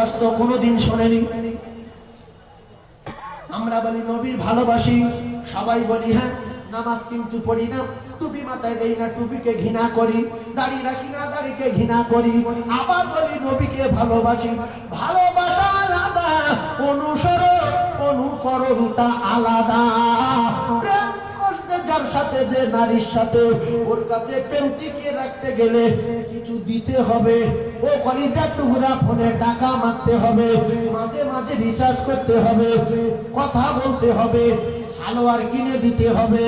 ভালোবাসতো কোনোদিন শোনেনি। আমরা বলি, নবীর ভালোবাসি। সবাই বলি হ্যাঁ নামাজ কিন্তু পড়ি না। টুপি মাথায় দেই না, টুপিকে ঘৃণা করি। দাড়ি রাখি না, দাড়িকে ঘৃণা করি। আবার বলি, নবীকে ভালোবাসি। ভালোবাসা আলাদা অনুসরণ, অনুকরণটা আলাদা। প্রেম যার সাথে যে নারীর সাথে ওর কাছে প্রেম টিকিয়ে রাখতে গেলে কিছু দিতে হবে। ও কলিজা টুকরা ফোনে টাকা মারতে হবে, মাঝে মাঝে রিচার্জ করতে হবে, কথা বলতে হবে, সালোয়ার কিনে দিতে হবে,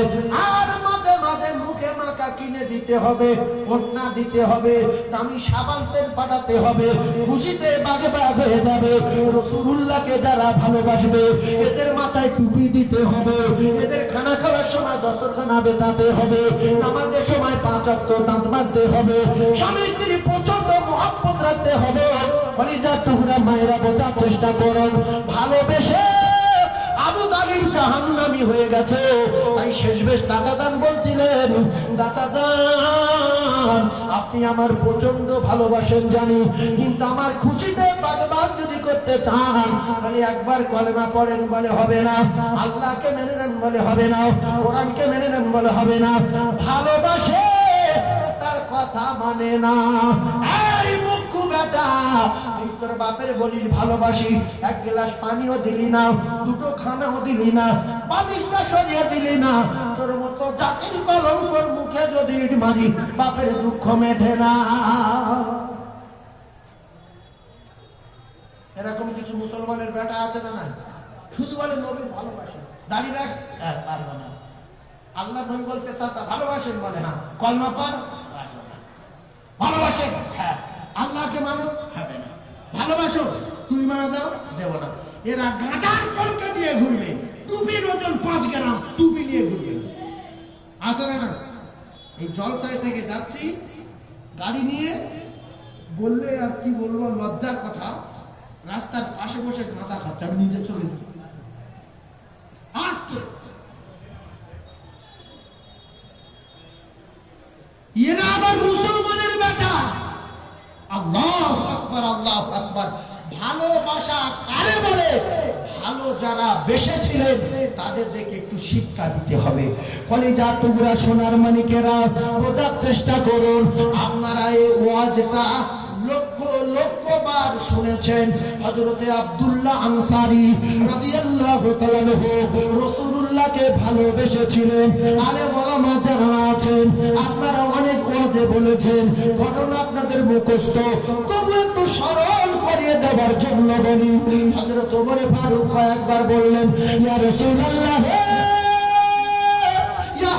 আর মাঝে মাঝে মুখে মাখা কিনে দিতে হবে, ওড়না দিতে হবে, দামি সাবান তেল পাঠাতে হবে, খুশিতে বাগে বাগ হয়ে যাবে। রসুল্লাহকে যারা ভালোবাসবে, এদের মাথায় টুপি দিতে হবে দস্তরখানা বেতাতে হবে, নামাজের সময় পাঁচ অক্ত দাঁত মাজতে হবে, স্বামী স্ত্রী প্রচণ্ড মহাব্বত রাখতে হবে। কলিজার টুকরা মায়েরা বোঝার চেষ্টা করেন, ভালোবেসে আবু তালিব জাহান্নামি হয়ে গেছে। তাই শেষ বেশ চাচা দান বলছিলেন যান আপনি আমার প্রচণ্ড ভালোবাসেন জানি, কিন্তু আমার খুশিতে বাগবাগ যদি করতে চান, তাহলে একবার কলেমা পড়েন বলে হবে না, আল্লাহকে মেনে নেন বলে হবে না, কোরআনকে মেনে নেন বলে হবে না, ভালোবাসে, তার কথা মানে না। তোর বাপের ভালোবাসি। এক গ্লাস পানিও দিলি না, দুটো খানাও দিলি না, বালিশটা সরিয়ে দিলি না। তোর মতো কলঙ্কর মুখে যদি ইট মারি, বাপের দুঃখ মেটে না। এরকম কিছু মুসলমানের বেটা আছে না না শুধু বলে নবীর ভালোবাসে। দাঁড়িয়ে রাখ। পারব না। আল্লাহ বলতে চাচা, ভালোবাসেন বলে হ্যাঁ কলমা পার। ভালোবাসেন। মানো হবে না। ভালোবাসো, তুমি মানা দাও, দেব না। এরা গাজার কলকা নিয়ে ঘুরবে। টুপির ওজন পাঁচ গ্রাম, টুপি নিয়ে ঘুরবে। আসে না এই জলসায় থেকে যাচ্ছি, গাড়ি নিয়ে। বললে আর কি বলব, লজ্জার কথা। রাস্তার পাশে বসে গাঁদা খাচ্ছে, আমি নিজে চলে এরা আবার মুসলমানের বেটা আল্লাহ আকবার, আল্লাহ আকবার। ভালোবাসা কারে বলে? ভালো যারা বেসেছিলেন, তাদের দেখে একটু শিক্ষা দিতে হবে। কলিজা, টুকরা, সোনার মানিকেরা, বোঝার চেষ্টা করুন। আপনারা এই ওয়াজটা আপনারা অনেক বলেছেন। ঘটনা আপনাদের মুখস্থ। তবু দেওয়ার জন্য বলি। হযরত ওমর ফারুক কয়েকবার বললেন, ইয়া রাসূলুল্লাহ ইয়া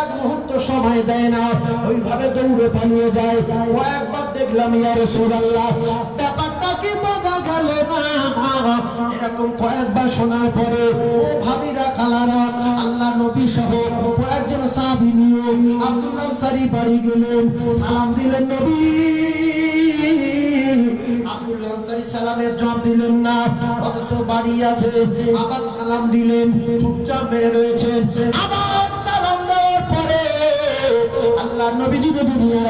এক মুহূর্ত সময় দেয় না। ওইভাবে দৌড়ে পালিয়ে যায়। কয়েকবার দেখলাম, ইয়া রাসূলুল্লাহ, ব্যাপারটা কি বোঝা গেল না? এরকম কয়েকবার শোনার পরে আনসারী বাড়ি গেলেন, সালাম দিলেন নবী। সালামের জবাব দিলেন না, অথচ বাড়ি আছে, আবার সালাম দিলেন, চুপচাপ বেড়ে আবার সালাম দেওয়ার পরে আল্লাহ নবী দুনিয়ার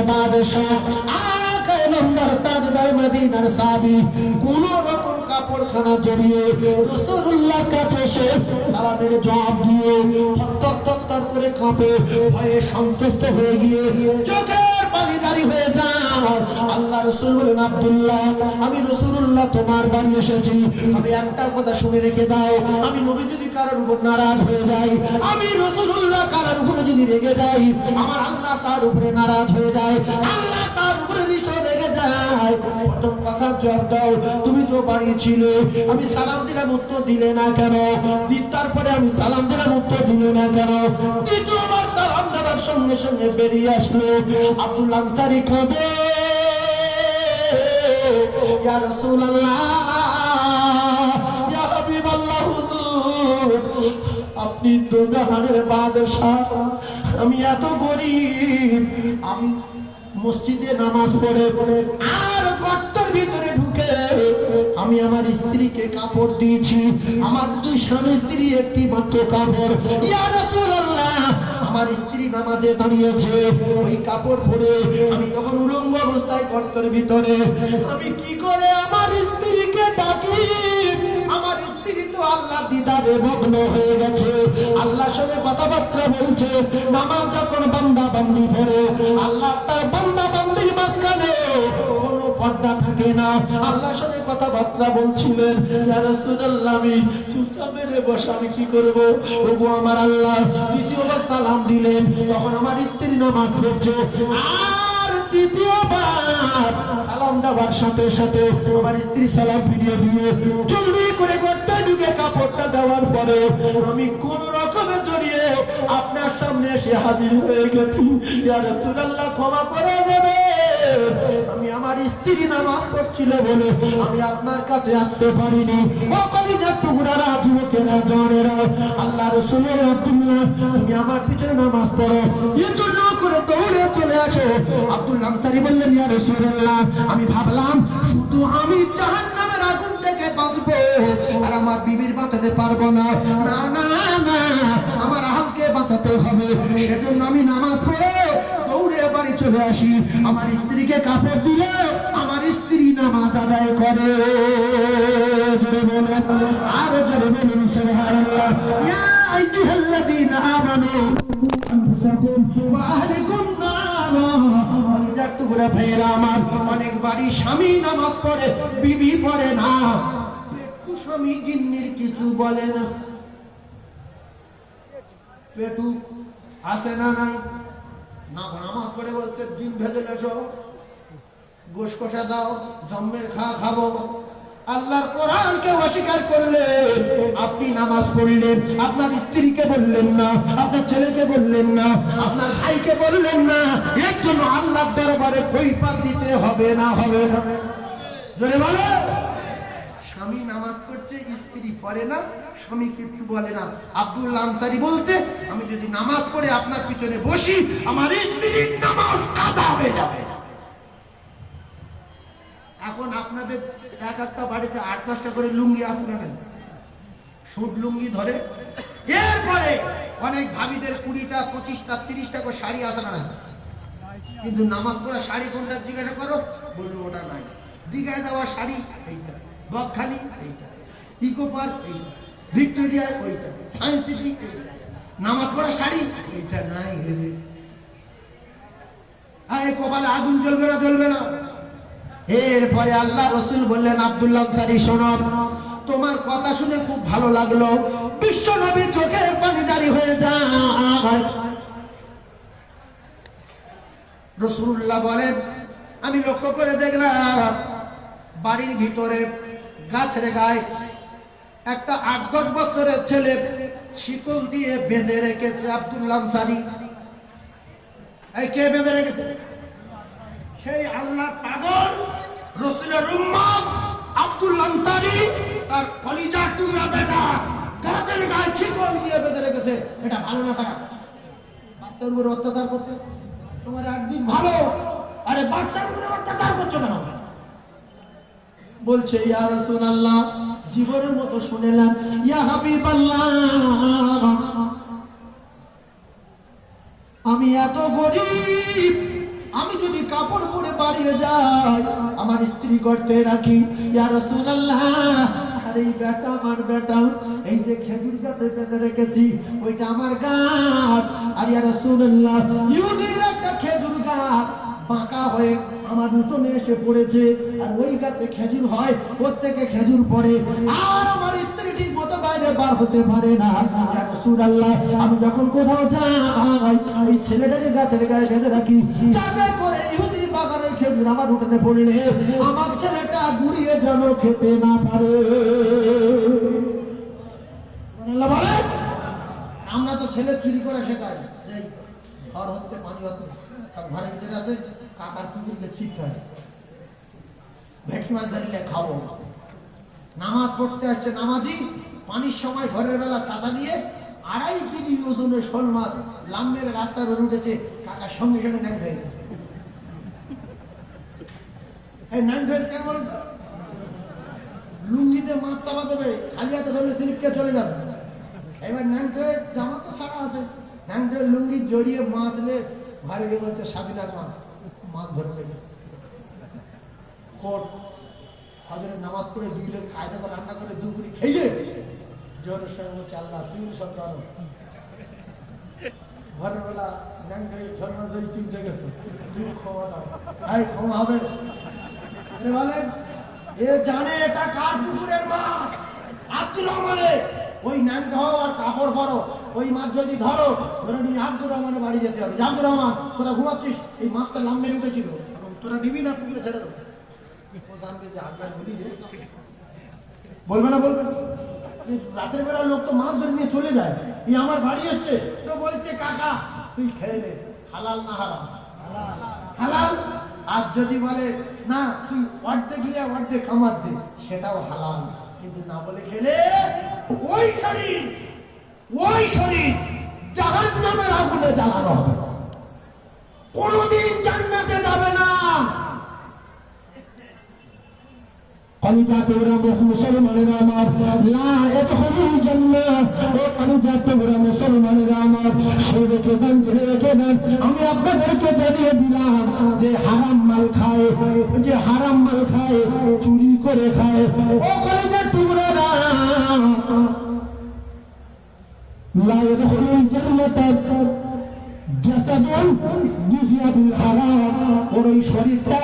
মদিনার সাবি, কোন রকম কাপড়খানা জড়িয়ে রাসূলুল্লাহর কাছে এসে সালামের জবাব দিয়ে থর করে কাঁপে ভয়ে সন্তুষ্ট হয়ে গিয়ে চোখের পানি হয়ে যাও আল্লাহ রসুল বলেন, আব্দুল্লাহ, আমি রসুল্লাহ তোমার বাড়ি এসেছি। আমি একটা কথা শুনে রেখে দাও। আমি নবী যদি কারোর উপর নারাজ হয়ে যাই, আমি রসুল্লাহ কারোর উপরে যদি রেগে যাই, আমার আল্লাহ তার উপরে নারাজ হয়ে যায়। আল্লাহ তার প্রথম কথা দাও, তুমি তো আমি সালাম দিলাম, উত্তর দিলে না কেন? আমি সালাম দিলাম, উত্তর দিলে না কেন? দ্বিতীয়বার সালাম দেওয়ার সঙ্গে সঙ্গে বেরিয়ে আসলো। আব্দুল আনসারি আপনি তো জাহানের বাদশাহ, আমি এত গরিব, আমি মসজিদে নামাজ পড়ে আর গর্তের ভিতরে ঢুকে আমি আমার স্ত্রীকে কাপড় দিয়েছি। আমার দুই স্বামী স্ত্রী একটি মাত্র কাপড়। ইয়া আমার স্ত্রী নামাজে দাঁড়িয়েছে। ওই কাপড় পরে আমি তখন উলঙ্গ অবস্থায় গর্তের ভিতরে। আমি কি করে আমার স্ত্রীকে ডাকি? আল্লাহ দিদারে হয়ে গেছে। আল্লাহর সাথে কথাবার্তা বলছে যখন বান্দা বান্দি পড়ে, আল্লাহ তার বান্দা বান্দির মাঝখানে বলছিলেন বসে, আমি কি আমার আল্লাহ, দ্বিতীয়বার সালাম দিলেন। তখন আমার স্ত্রী নামাজ পড়ছে। সালাম দেওয়ার সাথে সাথে আমার স্ত্রী সালাম ফিরিয়ে দিয়ে জলদি করে গর্তে কাপড়টা দেওয়ার পরে আমি কোন রকমে জড়িয়ে আপনার সামনে এসে হাজির হয়ে গেছি। ক্ষমা করে দেবে আমি আমার স্ত্রী নামাজ পড়ছিল বলে আমি আপনার কাছে আসতে পারিনি। আল্লাহ রসুলের আব্দুল্লাহ তুমি আমার পিছনে নামাজ পড়ো। চলে আসো। আব্দুল আনসারি বললেন, ইয়া রাসূলুল্লাহ, আমি ভাবলাম, শুধু আমি জাহান্নামের আগুন থেকে বাঁচবো আর আমার বিবির বাঁচাতে পারব না। না না না, আমার আহলকে বাঁচাতে হবে। সেজন্য আমি নামাজ পড়ে দৌড়ে বাড়ি চলে আসি। আমার স্ত্রীকে কাপড় দিলে আমার স্ত্রী নামাজ আদায় করে। জোরে বলেন, আর জোরে বলেন, সুবহানাল্লাহ। ইয়া আনফুসাকুম ওয়া আহলিকুম নারা কলিজার টুকরা ভাইয়েরা আমার অনেক বাড়ি স্বামী নামাজ পড়ে বিবি পড়ে না স্বামী জিন্নির কিছু বলে না পেটু আসে না না নামাজ পড়ে বলছে ডিম ভেজে এসো গোশ কষা দাও জম্মের খা খাব আল্লাহর কোরআনকে অস্বীকার করলে আপনি নামাজ পড়লেন, আপনার স্ত্রীকে বললেন না, আপনার ছেলেকে বললেন না, আপনার ভাইকে বললেন না, এর জন্য আল্লাহর দরবারে কৈফাত দিতে হবে না হবে না। স্বামী নামাজ পড়ছে, স্ত্রী পড়ে না, স্বামী কিছু বলে না। আব্দুল আনসারি বলছে, আমি যদি নামাজ পড়ে আপনার পিছনে বসি, আমার স্ত্রীর নামাজ কাজা হয়ে যাবে। এখন আপনাদের এক একটা বাড়িতে আট দশটা করে লুঙ্গি আসে না সুট লুঙ্গি ধরে। এরপরে অনেক ভাবিদের কুড়িটা, পঁচিশটা, তিরিশটা করে শাড়ি আসে না। কিন্তু নামাজ পড়া শাড়ি কোনটা জিজ্ঞাসা করো? বলল, ওটা নাই। দীঘায় দেওয়া শাড়ি এইটা, বকখালি এইটা, ইকো পার্ক এইটা, ভিক্টোরিয়া ওইটা সায়েন্স সিটি নামাজ পড়া শাড়ি এইটা নাই গেছে। আরে কপালে আগুন জ্বলবে না জ্বলবে না। এরপরে আল্লাহ রসুল বললেন আব্দুল্লাহ সারি শোনো। তোমার কথা শুনে খুব ভালো লাগল। বিশ্ব নবী চোখের পানি জারি হয়ে যায়। রসুল্লাহ বলেন, আমি লক্ষ্য করে দেখলাম, বাড়ির ভিতরে গাছের গায়ে একটা আট দশ বছরের ছেলে শিকল দিয়ে বেঁধে রেখেছে আব্দুল্লাহ সারি এই কে বেঁধে রেখেছে? সেই আল্লাহ পাগল, রসুলের উম্মত। আব্দুল আনসারি, তার কলিজার টুকরা বেটা গাছের গায়ে ছিকল দিয়ে বেঁধে রেখেছে। এটা ভালো না খারাপ? বাচ্চার উপর অত্যাচার করছে? তোমার একদিন ভালো, আরে বাচ্চার উপরে অত্যাচার করছ কেন? বলছে, ইয়া রাসূলুল্লাহ, জীবনের মতো শুনেলাম, ইয়া হাবিবাল্লাহ, আমি এত গরিব আমি যদি কাপড় পরে বাড়িয়ে যাই, আমার স্ত্রী করতে রাখি। আর এই বেটা আমার বেটা এই যে খেজুর গাছে বেঁধে রেখেছি, ওইটা আমার গাছ। আর ইয়া রাসূলুল্লাহ ইহুদির একটা খেজুর গাছ বাঁকা হয়ে আমার উঠোনে এসে পড়েছে, আর ওই গাছে খেজুর হয়, প্রত্যেকে খেজুর পড়ে আর আমার স্ত্রী বার হতে পারে না। আমি যখন কোথাও যাই ওই ছেলেটাকে গাছের গায়ে বেঁধে রাখি। যাতে করে ইহুদির বাগানের খেজুর আমার উঠোনে পড়লে আমার ছেলেটা গুড়িয়ে যেন খেতে না পারে। আমরা তো ছেলে চুরি করে শেখাই। ঘর হচ্ছে পানি হচ্ছে ঘরের ভিতরে আছে কাকার কুকুরকে ভেটকি মাছ ধরলে খাব। নামাজ পড়তে আসছে নামাজি পানির সময় ঘরের বেলা সাদা দিয়ে আড়াই কেজি ওজনের শোল মাছ লাম্বের রাস্তার উপর উঠেছে, কাকার সঙ্গে সঙ্গে ন্যাংট হয়ে গেছে। কেন লুঙ্গিতে মাছ চাপা দেবে খালি হাতে ধরলে স্লিপকে চলে যাবে। এবার ন্যাংটে জামা তো সারা আছে। ন্যাংটে লুঙ্গি জড়িয়ে মাছ লে ঘরে গিয়ে বলছে, সাবিনার মা মাছ ধরতে গেছে। কোট হজরের নামাজ পড়ে দুই কায়দা করে রান্না করে দুপুরি খেয়ে জোরের সঙ্গে বলছে আল্লাহ তুমি সব জানো ঘরের বেলা ন্যাংটে ঝর্ণা জয়ী কিনতে গেছে। তুমি ক্ষমা দাও। এই ক্ষমা হবে। বলেন এ জানে এটা কার পুকুরের মাছ? আব্দুর রহমানের ওই ন্যাংটা হও আর কাপড় পরো। ওই মাছ যদি ধরো ধরে নিয়ে আব্দুর রহমানের বাড়ি যেতে হবে। আব্দুর রহমান তোরা ঘুমাচ্ছিস? এই মাছটা লাম্বে উঠেছিল। এবং তোরা নিবি না পুকুরে ছেড়ে দেবো। বলবে না বলবে না? রাতের বেলা লোক তো মাছ ধরে নিয়ে চলে যায়। এই আমার বাড়ি এসছে। তো বলছে, কাকা, তুই খেয়ে নে। হালাল না হারাম? হালাল? আর যদি বলে, না, তুই অর্ধেক গিয়ে অর্ধেক আমার দে, সেটাও হালাল কিন্তু না বলে খেলে ওই শরীর ওই শরীর জাহান নামের আগুনে জ্বালানো হবে কোনদিন জান্নাতে যাবে না কলিজা আমি আপনাদেরকে জানিয়ে দিলাম যে হারাম মাল খায় যে হারাম মাল খায় চুরি করে খায় তোমরা হারাম ওর ওই শরীরটা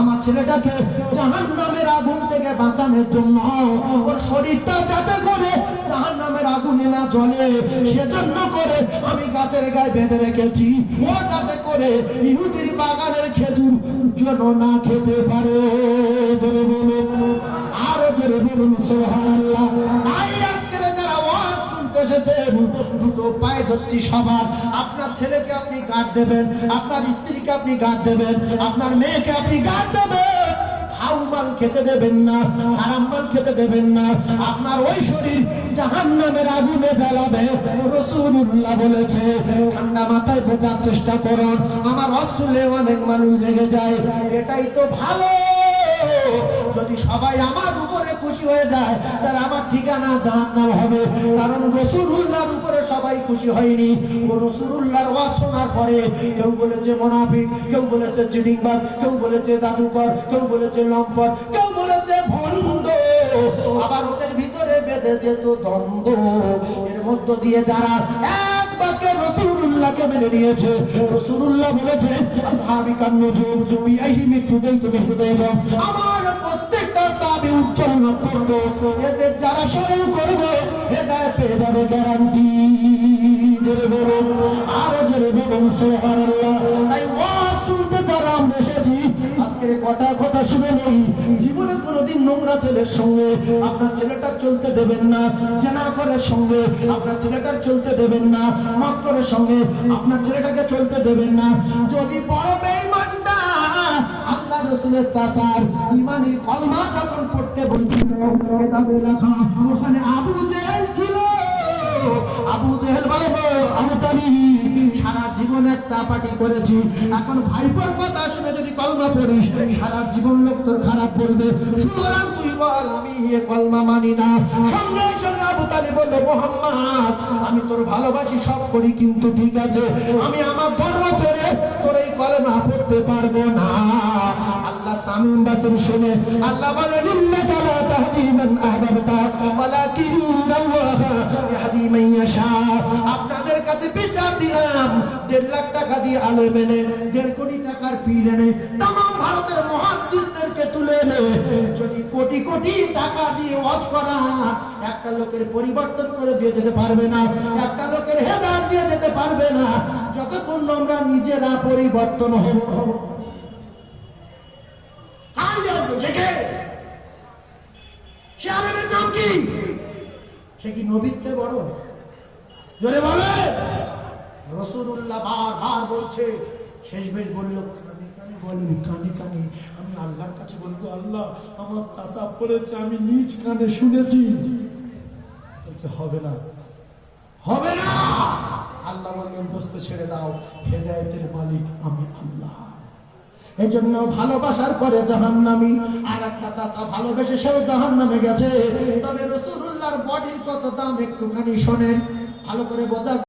আমার ছেলেটাকে জাহান নামের আগুন থেকে বাঁচানোর জন্য ওর শরীরটা যাতে করে জাহান নামের আগুনে না জ্বলে, সেজন্য করে আমি গাছের গায়ে বেঁধে রেখেছি। ও যাতে করে ইহুদির বাগানের খেজুর যেন না খেতে পারে। জোরে বলুন, আরও জোরে বলুন, সুবহানাল্লাহ। তাই আজকের যারা ওয়াজ শুনতে এসেছেন দুটো পায়ে ধরছি সবার। আপনার ছেলেকে আপনি গার্ড দেবেন, আপনার স্ত্রীকে আপনি গার্ড দেবেন, আপনার মেয়েকে আপনি গার্ড দেবেন। হাউ মাল খেতে দেবেন না খেতে দেবেন না। আপনার ওই শরীর বলেছে, ঠান্ডা মাথায় বোঝার চেষ্টা করুন আমার অসুলে অনেক মানুষ লেগে যায়, এটাই তো ভালো। যদি সবাই আমার উপরে খুশি হয়ে যায়, তাহলে আমার ঠিকানা জাহান্নাম হবে। কারণ রসুলুল্লাহর উপরে সবাই খুশি হয়নি। ও রসুলুল্লাহর ওয়াজ শোনার পরে কেউ বলেছে মোনাফিক, কেউ বলেছে চিডিংবাজ কেউ বলেছে জাদুকর, কেউ বলেছে লম্পট, কেউ বলেছে ভণ্ড। আবার ওদের ভিতরে বেঁধে যেত দ্বন্দ্ব। এর মধ্য দিয়ে যারা এক বাক্যে রসুলুল্লাহকে মেনে নিয়েছে রসুল্লাহ বলেছে আসহাবিকান নুজুম বিআইহি মিতুদাই তুমি হুদাই আমার প্রত্যেকটা সাবি উজ্জ্বল করব। এদের যারা শুরু করব, হেদায়েত পেয়ে যাবে গ্যারান্টি জোরে বলুন, আরও জোরে বলুন, সুবহানাল্লাহ। নোংরা ছেলের সঙ্গে, আপনার ছেলেটা চলতে দেবেন না। জেনাকরের সঙ্গে, আপনার ছেলেটার চলতে দেবেন না। মক্করের সঙ্গে, আপনার ছেলেটাকে চলতে দেবেন না। যদি বড় বেঈমানটা আল্লাহ রসুলের চাচার ইমানের কলমা যখন পড়তে বলছিল কেতাবে লেখা, ওখানে আবু জেহেল ছিল। আবু জেহেল বাবা আবু একটা পার্টি করেছি। এখন ভাইপোর কথা শুনে যদি কলমা পড়িস সারা জীবন লোক তোর খারাপ বলবে। সুতরাং তুই বল, আমি এ কলমা মানি না। সঙ্গে সঙ্গে আবু তালি বলল, মোহাম্মদ, আমি তোর ভালোবাসি, সব করি কিন্তু ঠিক আছে। আমি আমার ধর্ম ছেড়ে তোর এই কলমা পড়তে পারব না। আল্লাহ সামিন বাসন শুনে, আল্লাহ বলে, ইন্নাকা লা তাহদি আহবাবতা ওয়ালাকিন্নাল্লাহা ইয়াহদি মান ইয়াশা। আপনাদের কাছে বিচার দিলাম। দেড় লাখ টাকা দিয়ে আলো মেনে দেড় কোটি টাকার পীর এনে তাম ভারতের মহাদিসদেরকে তুলে এনে যদি কোটি কোটি টাকা দিয়ে ওয়াজ করা, একটা লোকের পরিবর্তন করে দিয়ে যেতে পারবে না, একটা লোকের হেদার দিয়ে যেতে পারবে না, যতক্ষণ আমরা নিজেরা পরিবর্তন হব। সে কি নবীর চেয়ে বড়? জোরে বলে। রসুল্লাহ বার বার বলছে শেষ বেশ বলল বলেন কানে কানে আমি আল্লাহর কাছে বলব, আল্লাহ আমার চাচা পড়েছে, আমি নিজ কানে শুনেছি। হবে না। হবে না! আল্লাহ বললেন, দোস্ত, ছেড়ে দাও। হেদায়তের মালিক আমি আল্লাহ। এই জন্য ভালোবাসার পরে জাহান্নামি আর একটা চাচা ভালোবেসে সেও জাহান নামে গেছে। তবে রসুল্লাহর বডির কত দাম একটুখানি শোনেন। ভালো করে বোঝা